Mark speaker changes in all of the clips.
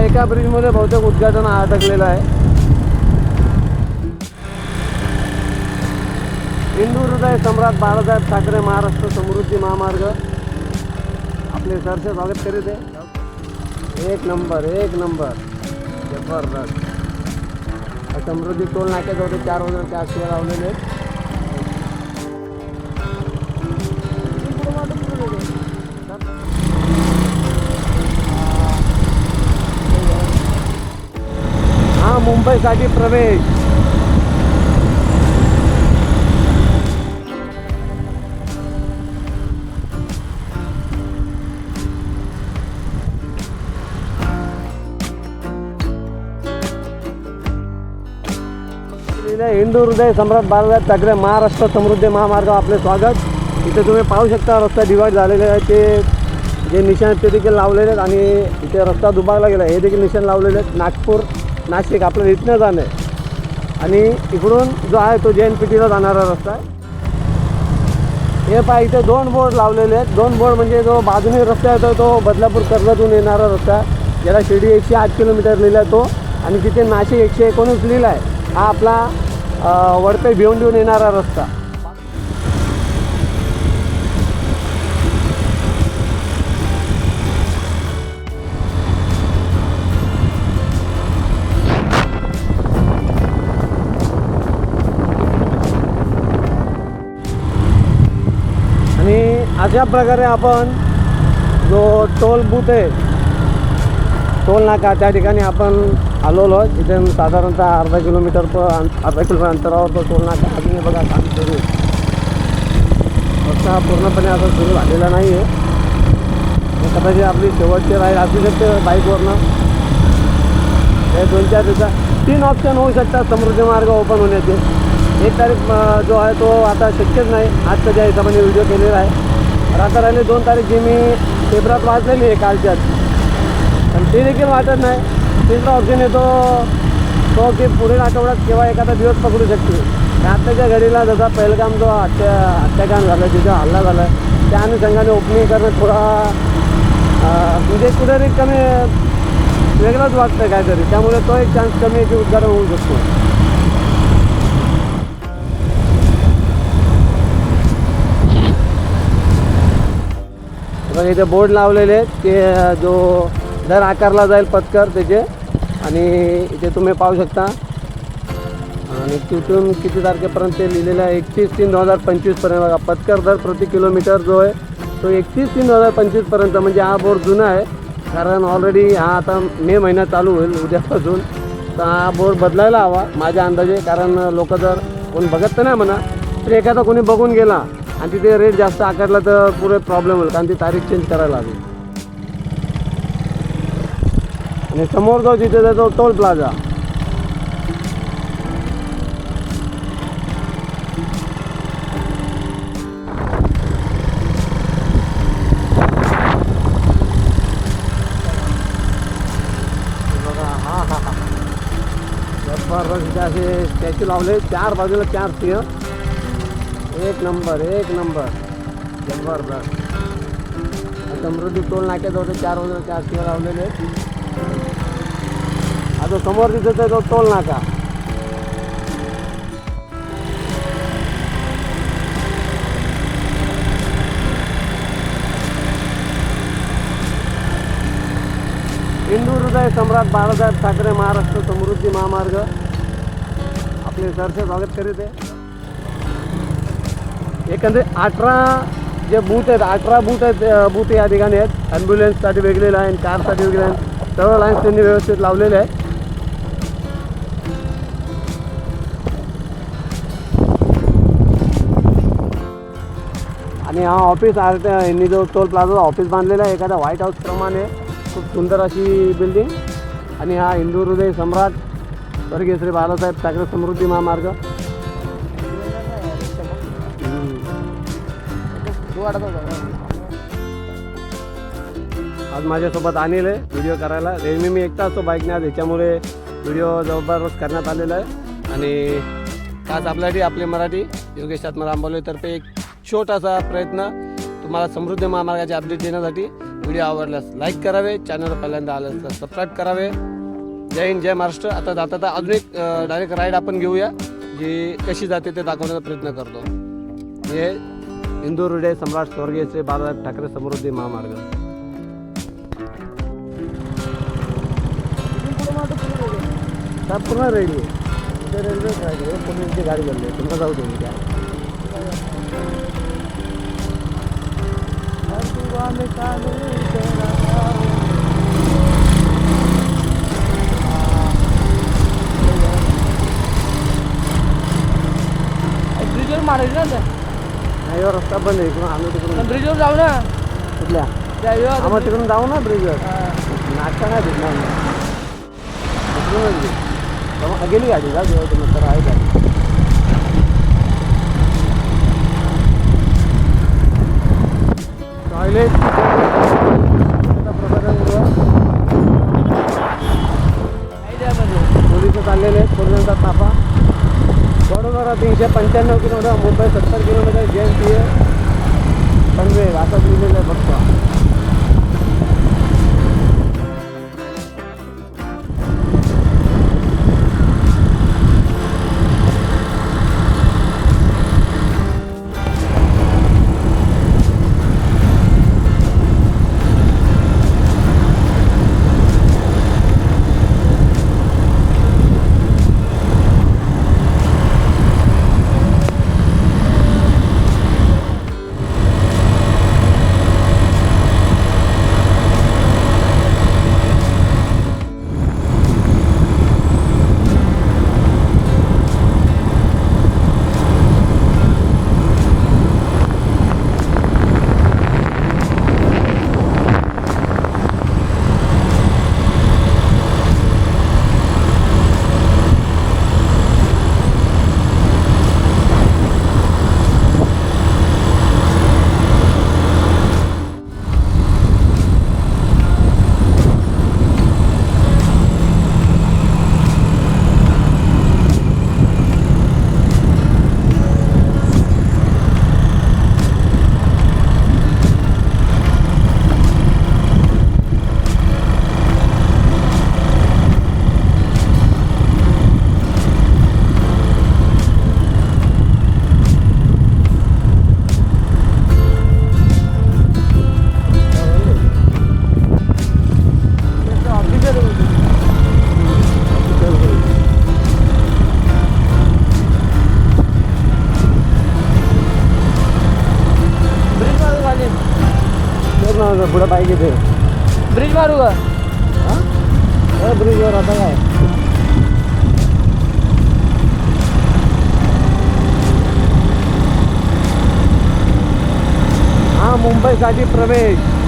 Speaker 1: एका ब्रिजमध्ये बहुतेक उद्घाटन अटकलेलं आहे. हिंदू हृदय सम्राट बाळासाहेब ठाकरे महाराष्ट्र समृद्धी महामार्ग. आपले सरसे स्वागत करीत आहे. एक नंबर एक नंबर. जबरदस्त. समृद्धी टोल नाक्याजवळ चार हजार चारशे लावलेले आहेत. मुंबईसाठी प्रवेश. हिंदू हृदय सम्राट बाळासाहेब ठाकरे महाराष्ट्र समृद्धी महामार्ग आपले स्वागत. इथे तुम्ही पाहू शकता रस्ता डिवाईड झालेले आहे ते जे निशाण ते देखील लावलेले आहेत आणि इथे रस्ता दुभागला गेला आहे. हे देखील निशाण लावलेले आहेत. नागपूर नाशिक आपल्याला इथनं जाणं आहे. आणि इकडून जो आहे तो जे एन पी टीला जाणारा रस्ता आहे. हे पहा इथे दोन बोर्ड लावलेले आहेत. दोन बोर्ड म्हणजे जो बाजूने रस्ता येतो तो बदलापूर कर्जतून येणारा रस्ता आहे. ज्याला शिर्डी एकशे आठ किलोमीटर लिहिला आहे तो. आणि तिथे नाशिक एकशे एकोणीस लिहिला आहे. हा आपला वडपे भिवंडीहून येणारा रस्ता. अशा प्रकारे आपण जो टोल बूथ आहे टोल नाका त्या ठिकाणी आपण आलेलो आहोत. इथे साधारणतः अर्धा किलोमीटर प अर्धा किलोमीटर अंतरावर तो टोल नाका. अजून बघा काम सुरू आहे. रस्ता पूर्णपणे आता सुरू झालेला नाही आहे कदाचित आपली शेवटची राईड असू शकते बाईकवरनं. हे दोन चार दिवसात तीन ऑप्शन होऊ शकतात समृद्धी मार्ग ओपन होण्याचे. एक तारीख जो आहे तो आता शक्यच नाही. आजच्या ज्या हिशोबाने व्हिडिओ केलेला आहे. तर आता राहिले दोन तारीख जी मी पेपरात वाचलेली आहे कालच्याच पण ती देखील वाटत नाही. तिसरा ऑप्शन येतो तो की पुढील आठवड्यात किंवा एखादा दिवस पकडू शकते. आत्ताच्या घडीला जसा पहिलगाम जो हत्या हत्याकांड झालं तिथं हल्ला झाला त्या अनुषंगाने ओपनिंग करणं थोडा म्हणजे कुठेतरी कमी वेगळंच वाटतं काहीतरी. त्यामुळे तो एक चान्स कमी याची उद्घाटन होऊ शकतो. बघा इथे बोर्ड लावलेले आहेत. ते जो दर आकारला जाईल पत्कर त्याचे. आणि इथे तुम्ही पाहू शकता. आणि तिथून किती तारखेपर्यंत ते लिहिलेलं आहे? एकतीस तीन दोन हजार पंचवीसपर्यंत बघा. पत्कर दर प्रति किलोमीटर जो आहे तो एकतीस तीन दोन हजार पंचवीसपर्यंत म्हणजे हा बोर्ड जुना आहे. कारण ऑलरेडी हा आता मे महिना चालू होईल उद्यापासून. तर हा बोर्ड बदलायला हवा माझ्या अंदाजे. कारण लोक जर कोण बघत तर नाही म्हणा. तर एखादा कोणी बघून गेला आणि तिथे रेट जास्त आकारला तर पुरे प्रॉब्लेम होईल कारण ती तारीख चेंज करायला लागेल. आणि समोर जो जिथे जातो टोल प्लाझा. बघा हा हा हा. जबरदस्त असे स्टॅच्यू लावले चार बाजूला चार सिंह एक नंबर एक नंबर. जबरदस्त. समृद्धी टोल नाक्याजवळ होते चार वजन चार शिव लावलेले आता समोर दिसत आहे तो टोल नाका. हिंदू हृदय सम्राट बाळासाहेब ठाकरे महाराष्ट्र समृद्धी महामार्ग. आपले सरसे स्वागत करीत आहे. एकंदरीत अठरा जे बूथ आहेत अठरा बूथ आहेत बूथ या ठिकाणी आहेत. ॲम्ब्युलन्ससाठी वेगळे लाईन कारसाठी वेगळे लाईन सर्व लाईन्स त्यांनी व्यवस्थित लावलेले आहेत. आणि हा ऑफिस आर यांनी जो टोल प्लाझा ऑफिस बांधलेला आहे एखाद्या व्हाईट हाऊसप्रमाणे खूप सुंदर अशी बिल्डिंग आणि हा हिंदू हृदय सम्राट स्वर्गीय श्री बाळासाहेब ठाकरे समृद्धी महामार्ग. आज माझ्यासोबत अनिल आहे व्हिडिओ करायला. रेल्वे मी एकटा असतो बाईकने आज. याच्यामुळे व्हिडिओ जबरदस्त करण्यात आलेला आहे. आणि खास आपल्यासाठी आपले मराठी योगेश आत्मा आंबोलेतर्फे एक छोटासा प्रयत्न तुम्हाला समृद्ध महामार्गाचे अपडेट देण्यासाठी व्हिडिओ आवडल्यास लाईक करावे चॅनल पहिल्यांदा आलं तर सबस्क्राईब करावे. जय हिंद जय महाराष्ट्र. आता जाता तर अजून एक डायरेक्ट राईड आपण घेऊया जी कशी जाते ते दाखवण्याचा प्रयत्न करतो. हे हृदय सम्राट स्वर्गीय श्री बाळासाहेब ठाकरे समृद्धी महामार्ग। काय पूर्ण रेडी आहे गाडी चालली आहे
Speaker 2: मारायचं ना आता.
Speaker 1: नाही हो, रस्ता बंद आहे इकडून आलो तिकडून
Speaker 2: ब्रिजवर जाऊ ना
Speaker 1: कुठल्या
Speaker 2: जाऊया आता.
Speaker 1: आम्हाला तिकडून जाऊ ना ब्रिजवर. नाश्ता नाही भेटणार ना तिकडूनच घे. तेव्हा गेली गाडी जा जेव्हा नंतर आहे गाडी टॉयलेट
Speaker 2: नाही द्यामध्ये.
Speaker 1: पोलीस चाललेले आहेत पोलिसांचा ताफा वडोदरा तीनशे पंच्याण्णव किलोमीटर मुंबई सत्तर किलोमीटर जयंती एन पनवेल. असं लिहिलेलं आहे फक्त हा मुंबईसाठी प्रवेश हा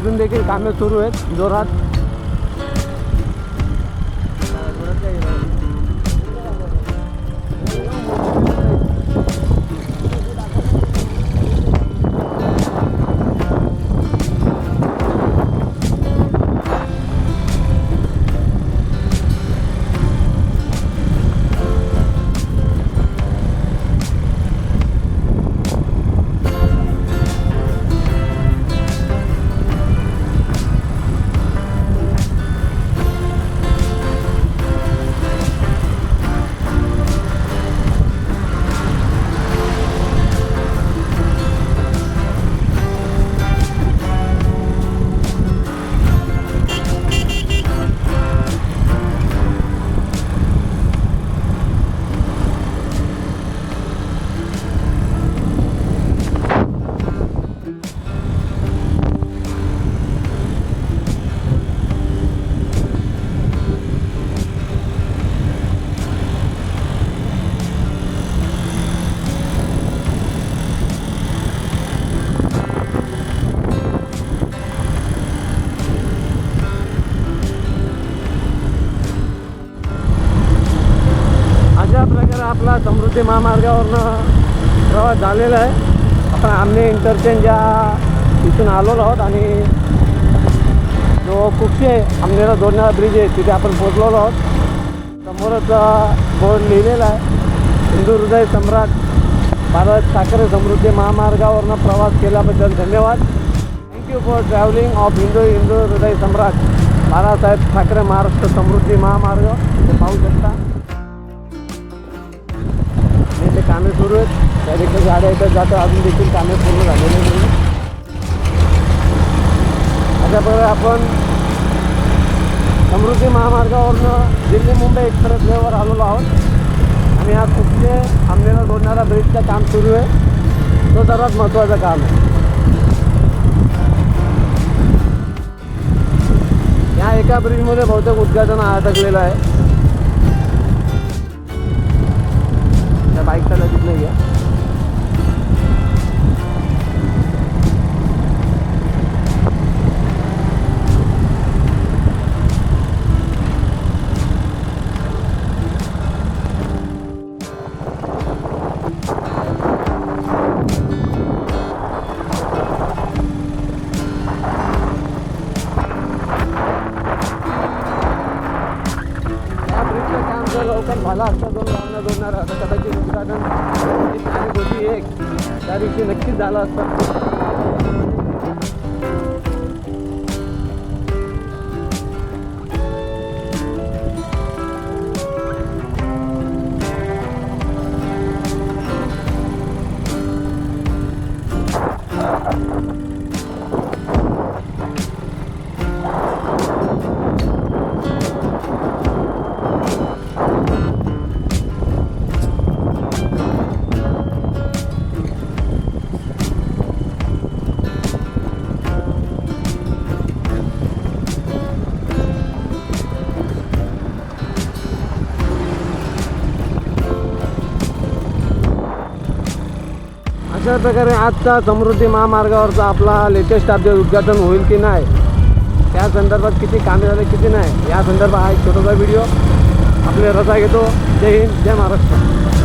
Speaker 1: अजून देखील कामे सुरू आहेत. जोरात आपला समृद्धी महामार्गावरनं प्रवास झालेला आहे. आपण आमने इंटरचेंजच्या इथून आलेलो आहोत आणि जो कुक्षे आमनेला जोडणारा ब्रिज आहे तिथे आपण पोचलेलो आहोत. समोरच बोर्ड लिहिलेला आहे हिंदू हृदय सम्राट भारत साखरे समृद्धी महामार्गावरनं प्रवास केल्याबद्दल धन्यवाद. Thank you for travelling of Hindu हिंदू हृदय सम्राट. बाळासाहेब ठाकरे महाराष्ट्र समृद्धी महामार्ग. ते पाहू शकता. कामे सुरू आहेत. त्या झाडं गाड्या इथं जातं अजून देखील कामे पूर्ण झालेली नाही अशा प्रकारे आपण समृद्धी महामार्गावरनं दिल्ली मुंबई एक्सप्रेस वेवर आलेलो आहोत. आणि हा कुठचे आंबेला जोडणारा ब्रिजचं काम सुरू आहे. तो सर्वात महत्त्वाचं काम आहे. या एका ब्रिजमध्ये बहुतेक उद्घाटन अडकलेलं आहे. बाईक बाईकचा नाही आहे da nossa अशा प्रकारे आजचा समृद्धी महामार्गावरचा आपला लेटेस्ट अपडेट उद्घाटन होईल की नाही? त्या संदर्भात किती कामे झाले किती नाही? या संदर्भात हा एक छोटासा व्हिडिओ आपले रजा घेतो. जय हिंद जय महाराष्ट्र.